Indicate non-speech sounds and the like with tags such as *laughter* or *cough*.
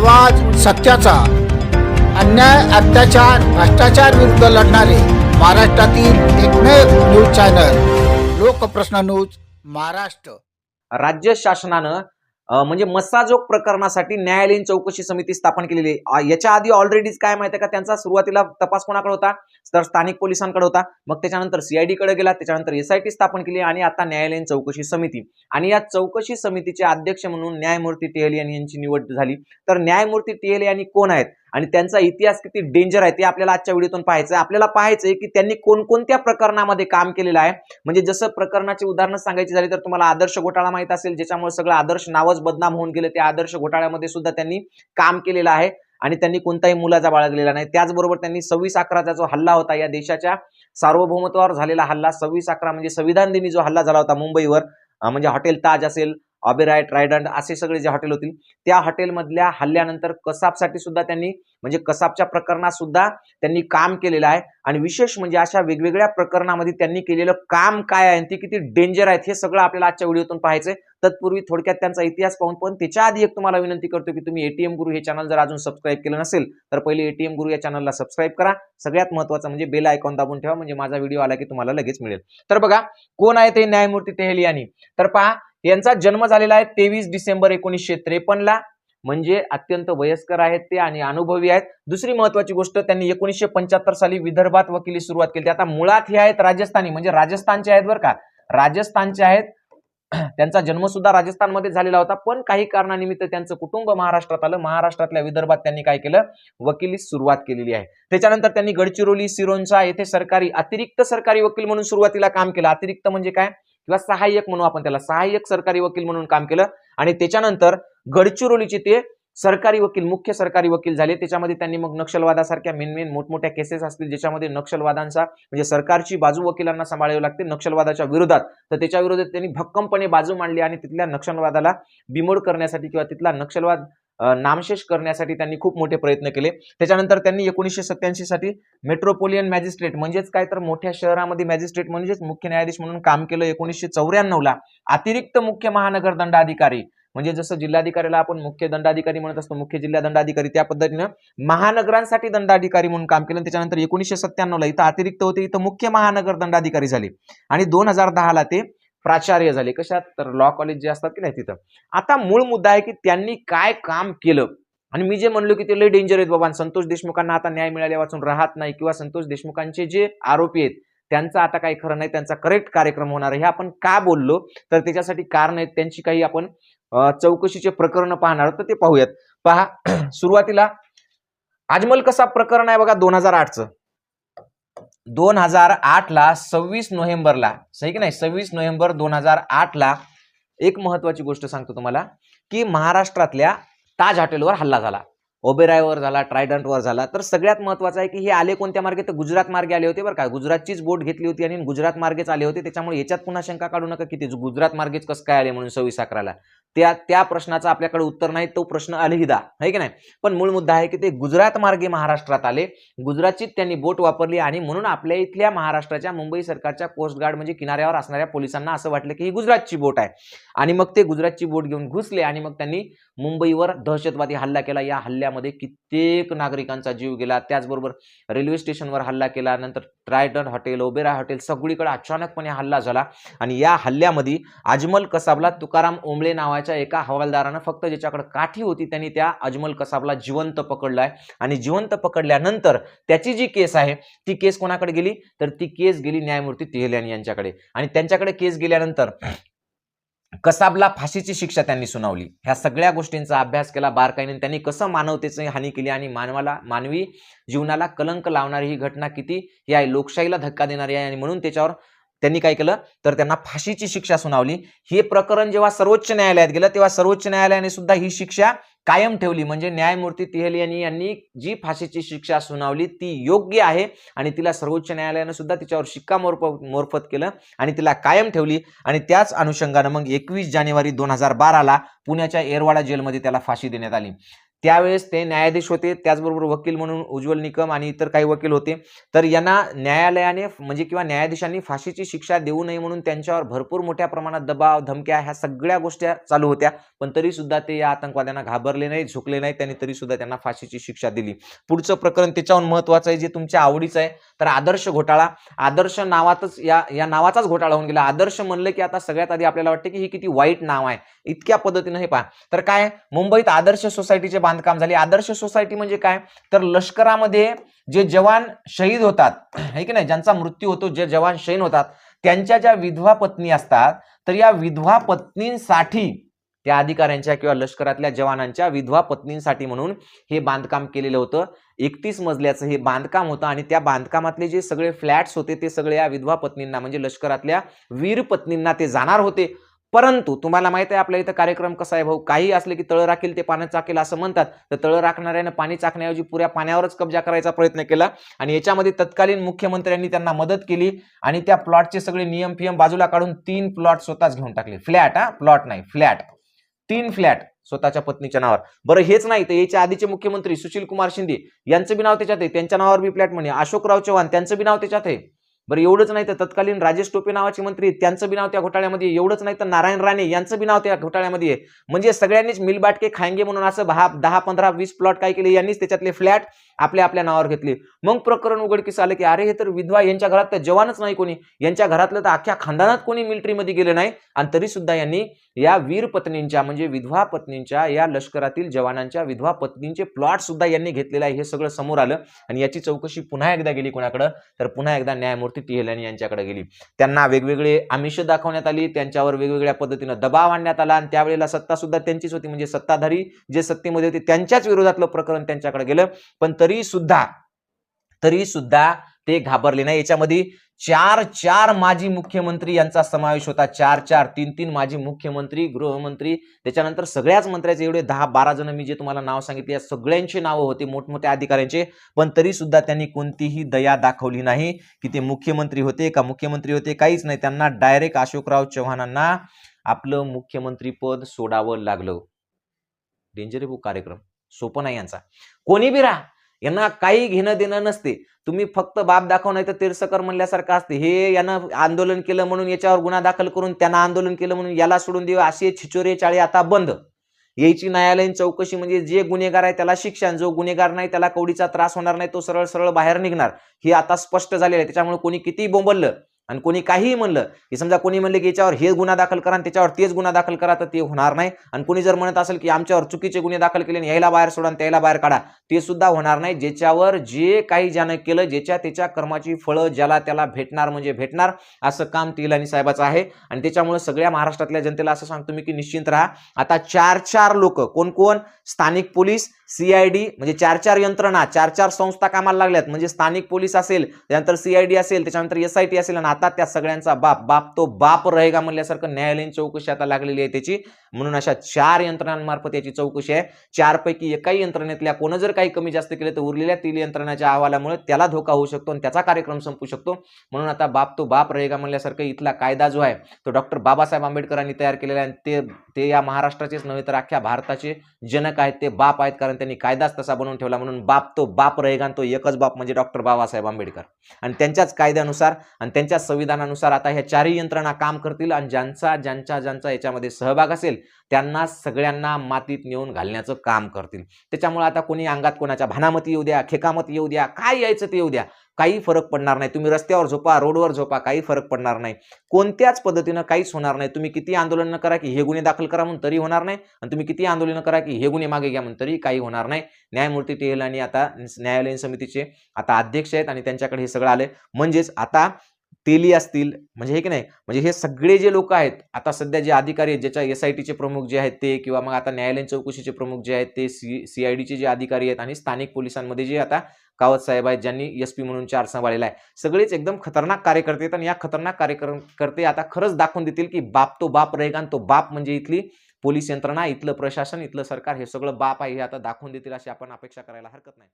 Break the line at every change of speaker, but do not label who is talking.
आवाज सत्याचा. अन्याय अत्याचार भ्रष्टाचार विरुद्ध लढणारे महाराष्ट्रातील एकमेव news channel. Lokprashna news Maharashtra.
राज्य शासनानं म्हणजे मस्साजोग प्रकरणासाठी न्यायालयीन चौकशी समिती स्थापन केलेली आहे. याच्या आधी ऑलरेडीच काय माहिती आहे का? त्यांचा सुरुवातीला तपास कोणाकडे होता? तर स्थानिक पोलिसांकडे होता. मग त्याच्यानंतर सीआयडीकडे गेला. त्याच्यानंतर एसआयटी स्थापन केली आणि आता न्यायालयीन चौकशी समिती. आणि या चौकशी समितीचे अध्यक्ष म्हणून न्यायमूर्ती टेहलियानी यांची निवड झाली. तर न्यायमूर्ती टेहलियानी कोण आहेत? आणि त्यांचा इतिहास किती डेंजर आहे ते आपल्याला आजच्या व्हिडिओतून पाहायचं आहे आपल्याला पाहायचं आहे की त्यांनी कोणकोणत्या प्रकरणामध्ये काम केलेलं आहे. म्हणजे जसं प्रकरणाची उदाहरणं सांगायची झाली तर तुम्हाला आदर्श घोटाळा माहीत असेल ज्याच्यामुळे सगळं आदर्श नावच बदनाम होऊन गेलं. त्या आदर्श घोटाळ्यामध्ये सुद्धा त्यांनी काम केलेलं आहे आणि त्यांनी कोणताही मुलाचा बाळगलेला नाही. त्याचबरोबर त्यांनी सव्वीस अकराचा जो हल्ला होता या देशाच्या सार्वभौमत्वावर झालेला हल्ला सव्वीस अकरा म्हणजे संविधान दिनी जो हल्ला झाला होता मुंबईवर म्हणजे हॉटेल ताज असेल ऑबेराय ट्रायडंट असे सगळे जे हॉटेल होतील त्या हॉटेलमधल्या हल्ल्यानंतर कसाबसाठी सुद्धा त्यांनी म्हणजे कसाबच्या प्रकरणात सुद्धा त्यांनी काम केलेलं आहे. आणि विशेष म्हणजे अशा वेगवेगळ्या प्रकरणामध्ये त्यांनी केलेलं काम काय आहे ते किती डेंजर आहेत हे सगळं आपल्याला आजच्या व्हिडिओतून पाहायचंय. तत्पूर्वी थोडक्यात त्यांचा इतिहास पाहून पण त्याच्या आधी एक तुम्हाला विनंती करतो की तुम्ही एटीएम गुरु हे चॅनल जर अजून सबस्क्राईब केलं नसेल तर पहिले एटीएम गुरु या चॅनलला सबस्क्राईब करा. सगळ्यात महत्त्वाचं म्हणजे बेल आयकॉन दाबून ठेवा म्हणजे माझा व्हिडिओ आला की तुम्हाला लगेच मिळेल. तर बघा कोण आहे ते न्यायमूर्ती टेहलियानी तर पहा यांचा जन्म झालेला आहे तेवीस डिसेंबर एकोणीसशे त्रेपन्नला. म्हणजे अत्यंत वयस्कर आहेत ते आणि अनुभवी आहेत. दुसरी महत्वाची गोष्ट त्यांनी एकोणीसशे पंच्याहत्तर साली विदर्भात वकिली सुरुवात केली. आता मुळात हे आहेत राजस्थानी म्हणजे राजस्थानचे आहेत बरं का. राजस्थानचे आहेत. *clears throat* त्यांचा जन्म सुद्धा राजस्थानमध्ये झालेला होता. पण काही कारणानिमित्त त्यांचं कुटुंब महाराष्ट्रात आलं. महाराष्ट्रातल्या विदर्भात त्यांनी काय केलं? वकिलीस सुरुवात केलेली आहे. त्याच्यानंतर त्यांनी गडचिरोली सिरोंचा येथे सरकारी अतिरिक्त सरकारी वकील म्हणून सुरुवातीला काम केलं. अतिरिक्त म्हणजे काय? किंवा सहाय्यक म्हणू आपण त्याला. सहाय्यक सरकारी वकील म्हणून काम केलं. आणि त्याच्यानंतर गडचिरोलीचे ते सरकारी वकील मुख्य सरकारी वकील झाले. त्याच्यामध्ये त्यांनी मग नक्षलवादासारख्या मेन मेन मोठमोठ्या केसेस असतील ज्याच्यामध्ये नक्षलवादांचा म्हणजे सरकारची बाजू वकिलांना सांभाळावी लागते. नक्षलवादाच्या विरोधात. तर त्याच्या विरोधात त्यांनी भक्कमपणे बाजू मांडली आणि तिथल्या नक्षलवादाला बिमोड करण्यासाठी किंवा तिथला नक्षलवाद नामशेष करण्यासाठी त्यांनी खूप मोठे प्रयत्न केले. त्याच्यानंतर त्यांनी एकोणीसशे सत्याऐंशी साठी मेट्रोपोलियन मॅजिस्ट्रेट म्हणजेच काय तर मोठ्या शहरामध्ये मॅजिस्ट्रेट म्हणजेच मुख्य न्यायाधीश म्हणून काम केलं एकोणीसशे चौऱ्याण्णवला अतिरिक्त मुख्य महानगर दंडाधिकारी म्हणजे जसं जिल्हाधिकारीला आपण मुख्य दंडाधिकारी म्हणत असतो मुख्य जिल्हा दंडाधिकारी त्या पद्धतीनं महानगरांसाठी दंडाधिकारी म्हणून काम केलं. त्याच्यानंतर एकोणीसशे सत्त्याण्णवला इथं अतिरिक्त होते इथं मुख्य महानगर दंडाधिकारी झाले. आणि दोन हजार दहाला ते प्राचार्य झाले. कशात? तर लॉ कॉलेज जे असतात की नाही तिथं. आता मूळ मुद्दा आहे की त्यांनी काय काम केलं? आणि मी जे म्हणलो की ते लय डेंजर आहेत बाबा. संतोष देशमुखांना आता न्याय मिळाल्या वाचून राहत नाही किंवा संतोष देशमुखांचे जे आरोपी आहेत त्यांचा आता काही खरं नाही त्यांचा करेक्ट कार्यक्रम होणार आहे. हे आपण का बोललो? तर त्याच्यासाठी कारण आहेत त्यांची काही आपण चौकशीचे प्रकरण पाहणार तर ते पाहूयात. पहा *clears throat* सुरुवातीला अजमल कसा प्रकरण आहे बघा दोन हजार आठचं. दोन हजार आठला सव्वीस नोव्हेंबरला सही की नाही? सव्वीस नोव्हेंबर दोन हजार आठला एक महत्वाची गोष्ट सांगतो तुम्हाला की महाराष्ट्रातल्या ताज हॉटेलवर हल्ला झाला. ओबेरायवर झाला ट्रायडंटवर झाला. तर सगळ्यात महत्वाचं आहे की हे आले कोणत्या मार्गे? तर गुजरात मार्गे आले होते बरं का. गुजरातचीच बोट घेतली होती आणि गुजरात मार्गेच आले होते. त्याच्यामुळे याच्यात पुन्हा शंका काढू नका की ते गुजरात मार्गेच कसं काय आले म्हणून सव्वीस अकराला. त्या त्या प्रश्नाचं आपल्याकडे उत्तर नाही तो प्रश्न अलहिदा. आहे की नाही? पण मूळ मुद्दा आहे की ते गुजरात मार्गे महाराष्ट्रात आले. गुजरातचीच त्यांनी बोट वापरली आणि म्हणून आपल्या इथल्या महाराष्ट्राच्या मुंबई सरकारच्या कोस्ट गार्ड म्हणजे किनाऱ्यावर असणाऱ्या पोलिसांना असं वाटलं की ही गुजरातची बोट आहे. आणि मग ते गुजरातची बोट घेऊन घुसले आणि मग त्यांनी मुंबईवर दहशतवादी हल्ला केला. या हल्ल्यामध्ये कित्येक नागरिकांचा जीव गेला. त्याचबरोबर रेल्वे स्टेशनवर हल्ला केला. नंतर ट्रायडन हॉटेल ओबेरा हॉटेल सगळीकडे अचानकपणे हल्ला झाला. आणि या हल्ल्यामध्ये अजमल कसाबला तुकाराम ओंबळे नावाच्या एका हवालदारानं फक्त ज्याच्याकडे काठी होती त्यांनी त्या अजमल कसाबला जिवंत पकडलाय. आणि जिवंत पकडल्यानंतर त्याची जी केस आहे ती केस कोणाकडे गेली? तर ती केस गेली न्यायमूर्ती तेहल्यानी यांच्याकडे. आणि त्यांच्याकडे केस गेल्यानंतर कसाबला फाशीची शिक्षा त्यांनी सुनावली. ह्या सगळ्या गोष्टींचा अभ्यास केला बारकाईने त्यांनी कसं मानवतेची हानी केली आणि मानवाला मानवी जीवनाला कलंक लावणारी ही घटना किती? ही आहे. लोकशाहीला धक्का देणारी आहे आणि म्हणून त्याच्यावर त्यांनी काय केलं? तर त्यांना फाशीची शिक्षा सुनावली. हे प्रकरण जेव्हा सर्वोच्च न्यायालयात गेलं तेव्हा सर्वोच्च न्यायालयाने सुद्धा ही शिक्षा कायम ठेवली. म्हणजे न्यायमूर्ती तिहेलियानी यांनी जी फाशीची शिक्षा सुनावली ती योग्य आहे आणि तिला सर्वोच्च न्यायालयानं सुद्धा तिच्यावर शिक्कामोर्फत मोर्फत केलं आणि तिला कायम ठेवली. आणि त्याच अनुषंगानं मग एकवीस जानेवारी दोन हजार बाराला पुण्याच्या एरवाडा जेलमध्ये त्याला फाशी देण्यात आली. त्यावेळेस ते न्यायाधीश होते त्याचबरोबर वकील म्हणून उज्ज्वल निकम आणि इतर काही वकील होते. तर यांना न्यायालयाने म्हणजे किंवा न्यायाधीशांनी फाशीची शिक्षा देऊ नये म्हणून त्यांच्यावर भरपूर मोठ्या प्रमाणात दबाव धमक्या ह्या सगळ्या गोष्टी चालू होत्या. पण तरी सुद्धा ते या आतंकवाद्यांना घाबरले नाही झुकले नाही त्यांनी तरी सुद्धा त्यांना फाशीची शिक्षा दिली. पुढचं प्रकरण त्याच्याहून महत्वाचं आहे जे तुमच्या आवडीचं आहे. तर आदर्श घोटाळा. आदर्श नावातच या या नावाचाच घोटाळा होऊन गेला. आदर्श म्हणलं की आता सगळ्यात आधी आपल्याला वाटतं की हे किती वाईट नाव आहे. इतक्या पद्धतीनं हे पहा. तर काय? मुंबईत आदर्श सोसायटीचे बांधकाम झाले. आदर्श सोसायटी म्हणजे काय? तर लष्करामध्ये जे जवान शहीद होतात है की नाही? ज्यांचा मृत्यू होतो जे जवान शहीद होतात त्यांच्या ज्या विधवा पत्नी असतात तर या विधवा पत्नींसाठी त्या अधिकाऱ्यांच्या किंवा लष्करातल्या जवानांच्या विधवा पत्नींसाठी म्हणून हे बांधकाम केलेलं होतं. एकतीस मजल्याचं हे बांधकाम होतं आणि त्या बांधकामातले जे सगळे फ्लॅट्स होते ते सगळे या विधवा पत्नींना म्हणजे लष्करातल्या वीर पत्नींना ते जाणार होते. परंतु तुम्हाला माहिती आहे आपल्या इथं कार्यक्रम कसा आहे भाऊ? काही असले की तळ राखील ते पाण्यात चाकेल असं म्हणतात. तर तळ राखणाऱ्यानं पाणी चाकण्याऐवजी पुऱ्या पाण्यावरच कब्जा करायचा प्रयत्न केला आणि याच्यामध्ये तत्कालीन मुख्यमंत्र्यांनी त्यांना मदत केली आणि त्या प्लॉटचे सगळे नियम फियम बाजूला काढून तीन प्लॉट स्वतःच घेऊन टाकले. फ्लॅट हा? प्लॉट नाही फ्लॅट. तीन फ्लॅट स्वतःच्या पत्नीच्या नावावर. बरं हेच नाही तर याच्या आधीचे मुख्यमंत्री सुशील कुमार शिंदे यांचं बी नाव त्याच्यात आहे. त्यांच्या नावावर बी फ्लॅट म्हणे. अशोकराव चव्हाण त्यांचं बी नाव त्याच्यात आहे. बरं एवढंच नाही तर तत्कालीन राजेश टोपे नावाचे मंत्री त्यांचं बी नाव त्या घोटाळ्यामध्ये एवढंच नाही तर नारायण राणे यांचं बी नाव त्या घोटाळ्यामध्ये आहे. म्हणजे सगळ्यांनीच मिलबाटके खायंगे म्हणून असं दहा दहा पंधरा वीस प्लॉट काय केले यांनीच त्याच्यातले फ्लॅट आपल्या आपल्या नावावर घेतले. मग प्रकरण उघडकीस आलं की अरे हे तर विधवा यांच्या घरात तर जवानच नाही कोणी. यांच्या घरातलं तर अख्ख्या खानदानात कोणी मिलिटरीमध्ये गेले नाही. आणि तरी सुद्धा यांनी या वीर पत्नींच्या म्हणजे विधवा पत्नींच्या या लष्करातील जवानांच्या विधवा पत्नींचे प्लॉट सुद्धा यांनी घेतलेला आहे. हे सगळं समोर आलं. आणि याची चौकशी पुन्हा एकदा गेली कोणाकडं? तर पुन्हा एकदा न्यायमूर्ती टी यांनी यांच्याकडे गेली. त्यांना वेगवेगळे आमिष दाखवण्यात आली त्यांच्यावर वेगवेगळ्या पद्धतीनं दबाव आणण्यात आला आणि त्यावेळेला सत्ता सुद्धा त्यांचीच होती. म्हणजे सत्ताधारी जे सत्तेमध्ये होते त्यांच्याच विरोधातलं प्रकरण त्यांच्याकडे गेलं. पण तरी सुद्धा तरी सुद्धा ते घाबरले नाही. याच्यामध्ये चार चार माजी मुख्यमंत्री यांचा समावेश होता. चार चार तीन तीन माजी मुख्यमंत्री गृहमंत्री. त्याच्यानंतर सगळ्याच मंत्र्याचे एवढे दहा बारा जण मी जे तुम्हाला नाव सांगितले या सगळ्यांची नावं होते मोठमोठ्या अधिकाऱ्यांचे. पण तरी सुद्धा त्यांनी कोणतीही दया दाखवली नाही की ते मुख्यमंत्री होते का मुख्यमंत्री होते काहीच नाही. त्यांना डायरेक्ट अशोकराव चव्हाणांना आपलं मुख्यमंत्री पद सोडावं लागलं. डेंजर बुक कार्यक्रम. सोपं नाही यांचा. कोणी बी राहा. यांना काही घेणं देणं नसते. तुम्ही फक्त बाप दाखव नाही तर तीर्थकर म्हणल्यासारखं असते. हे यानं आंदोलन केलं म्हणून याच्यावर गुन्हा दाखल करून त्यांना आंदोलन केलं म्हणून याला सोडून देऊ असे छिचोरे चाळी आता बंद. यायची न्यायालयीन चौकशी म्हणजे जे गुन्हेगार आहे त्याला शिक्षा जो गुन्हेगार नाही त्याला कवडीचा त्रास होणार नाही तो सरळ सरळ बाहेर निघणार. हे आता स्पष्ट झालेलं आहे. त्याच्यामुळे कोणी किती बोंबललं आणि कोणी काहीही म्हणलं की समजा कोणी म्हणलं की याच्यावर हे गुन्हा दाखल करा आणि त्याच्यावर तेच गुन्हा दाखल करा तर ते होणार नाही. आणि कोणी जर म्हणत असेल की आमच्यावर चुकीचे गुन्हे दाखल केले आणि यायला बाहेर सोडा आणि त्याला बाहेर काढा ते सुद्धा होणार नाही. ज्याच्यावर जे काही ज्यानं केलं ज्याच्या त्याच्या कर्माची फळं ज्याला त्याला भेटणार म्हणजे भेटणार असं काम तिलानी साहेबाचं आहे. आणि त्याच्यामुळे सगळ्या महाराष्ट्रातल्या जनतेला असं सांगतो मी की निश्चिंत राहा. आता चार चार लोक कोण कोण स्थानिक पोलीस सीआयडी म्हणजे चार चार यंत्रणा चार चार संस्था कामाला लागल्यात. म्हणजे स्थानिक पोलीस असेल त्यानंतर सीआयडी असेल त्याच्यानंतर एस आय टी असेल आणि आता त्या सगळ्यांचा बाप. बाप तो बाप रहेगा म्हणल्यासारखं न्यायालयीन चौकशी आता लागलेली आहे त्याची. म्हणून अशा चार यंत्रणांमार्फत याची चौकशी आहे. चारपैकी एकाही यंत्रणेतल्या कोणं जर काही कमी जास्त केलं तर उरलेल्या तीन यंत्रणाच्या अहवालामुळे त्याला धोका होऊ शकतो आणि त्याचा कार्यक्रम संपू शकतो. म्हणून आता बाप तो बाप रहेगा म्हणल्यासारखं इथला कायदा जो आहे तो डॉक्टर बाबासाहेब आंबेडकरांनी तयार केलेला आहे आणि ते ते या महाराष्ट्राचेच नव्हे तर अख्ख्या भारताचे जनक आहेत. ते बाप आहेत कारण त्यांनी कायदाच तसा बनवून ठेवला. म्हणून बाप तो बाप रहेगा आणि तो एकच बाप म्हणजे डॉक्टर बाबासाहेब आंबेडकर. आणि त्यांच्याच कायद्यानुसार आणि त्यांच्याच संविधानानुसार आता ह्या चारही यंत्रणा काम करतील आणि ज्यांचा ज्यांच्या ज्यांचा याच्यामध्ये सहभाग असेल त्यांना सगळ्यांना मातीत नेऊन घालण्याचं काम करतील. त्याच्यामुळे आता कोणी अंगात कोणाच्या भानामती येऊ द्या खेकामती येऊ द्या काय यायचं ते येऊ द्या. काही फरक पडणार नाही. तुम्ही रस्त्यावर झोपा रोडवर झोपा काही फरक पडणार नाही. कोणत्याच पद्धतीनं काहीच होणार नाही. तुम्ही किती आंदोलन करा की हे गुन्हे दाखल करा म्हणून तरी होणार नाही आणि तुम्ही किती आंदोलन करा की हे गुन्हे मागे घ्या म्हणून तरी काही होणार नाही. न्यायमूर्ती टेहल आणि आता न्यायालयीन समितीचे आता अध्यक्ष आहेत आणि त्यांच्याकडे हे सगळं आलंय. म्हणजेच आता तेली असतील म्हणजे हे की नाही म्हणजे हे सगळे जे लोक आहेत आता सध्या जे अधिकारी आहेत ज्याच्या एस आय टीचे प्रमुख जे आहेत ते किंवा मग आता न्यायालयीन चौकशीचे प्रमुख जे आहेत ते सी सी आय डीचे जे अधिकारी आहेत आणि स्थानिक पोलिसांमध्ये जे आता कावत साहेब आहेत ज्यांनी एस पी म्हणून चार सांभाळलेला आहे सगळेच एकदम खतरनाक कार्यकर्ते आहेत आणि या खतरनाक कार्यकर्ते आता खरंच दाखवून देतील की बाप तो बाप रहेगा आणि तो बाप म्हणजे इथली पोलीस यंत्रणा इथलं प्रशासन इथलं सरकार हे सगळं बाप आहे हे आता दाखवून देतील अशी आपण अपेक्षा करायला हरकत नाही.